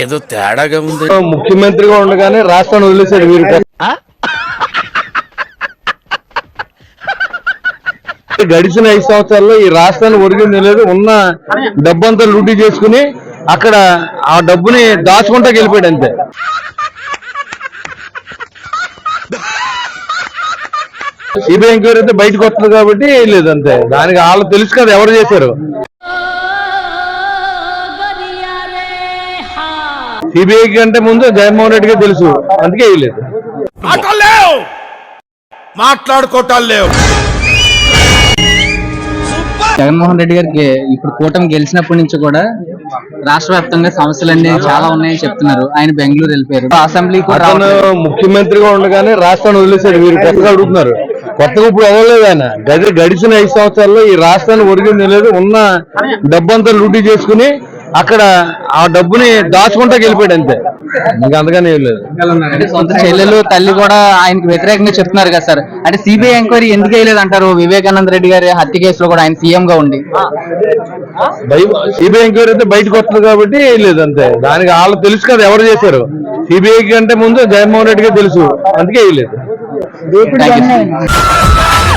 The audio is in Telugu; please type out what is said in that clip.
ఏదో తేడాగా ఉంది. ముఖ్యమంత్రిగా ఉండగానే రాష్ట్రాన్ని వదిలేశాడు వీరు గడిచిన ఐదు సంవత్సరాల్లో ఈ రాష్ట్రాన్ని ఒరిగింది లేదు. ఉన్న డబ్బంతా లూటీ చేసుకుని అక్కడ ఆ డబ్బుని దాచుకుంటా వెళ్ళిపోయాడు అంతే. సిబిఐ ఎంక్వైరీ అయితే బయటకు వస్తుంది కాబట్టి లేదు అంతే. దానికి వాళ్ళు తెలుసు కదా ఎవరు చేశారు. సిబిఐ కంటే ముందు జగన్మోహన్ రెడ్డికి తెలుసు. అందుకే వేయలేదు మాట్లాడుకోవటాలు లేవు. జగన్మోహన్ రెడ్డి గారికి ఇప్పుడు కూటమి గెలిచినప్పటి నుంచి కూడా రాష్ట్ర వ్యాప్తంగా సమస్యలన్నీ చాలా ఉన్నాయని చెప్తున్నారు. ఆయన బెంగళూరు వెళ్ళిపోయారు. అసెంబ్లీ. ముఖ్యమంత్రిగా ఉండగానే రాష్ట్రాన్ని వీరు కొత్తగా అడుగుతున్నారు. కొత్తగా ఇప్పుడు అవ్వలేదు ఆయన. గది గడిచిన ఐదు సంవత్సరాల్లో ఈ రాష్ట్రాన్ని ఒరిగింది లేదు ఉన్న డబ్బంతా లూటీ చేసుకుని అక్కడ ఆ డబ్బుని దాచుకుంటా వెళ్ళిపోయాడు అంతే. ఇంకా అంతగానే ఏం లేదు. సొంత చెల్లెలు తల్లి కూడా ఆయనకి వ్యతిరేకంగా చెప్తున్నారు కదా సార్. అంటే సిబిఐ ఎంక్వైరీ ఎందుకు వేయలేదు అంటారు? వివేకానంద రెడ్డి గారి హత్య కేసులో కూడా ఆయన సీఎం గా ఉండి సిబిఐ ఎంక్వైరీ అయితే బయటకు వస్తుంది కాబట్టి లేదు అంతే. దానికి వాళ్ళు తెలుసు కదా ఎవరు చేశారు. సిబిఐ కంటే ముందు జగన్మోహన్ రెడ్డికి తెలుసు. అందుకే వేయలేదు Thank you, sir.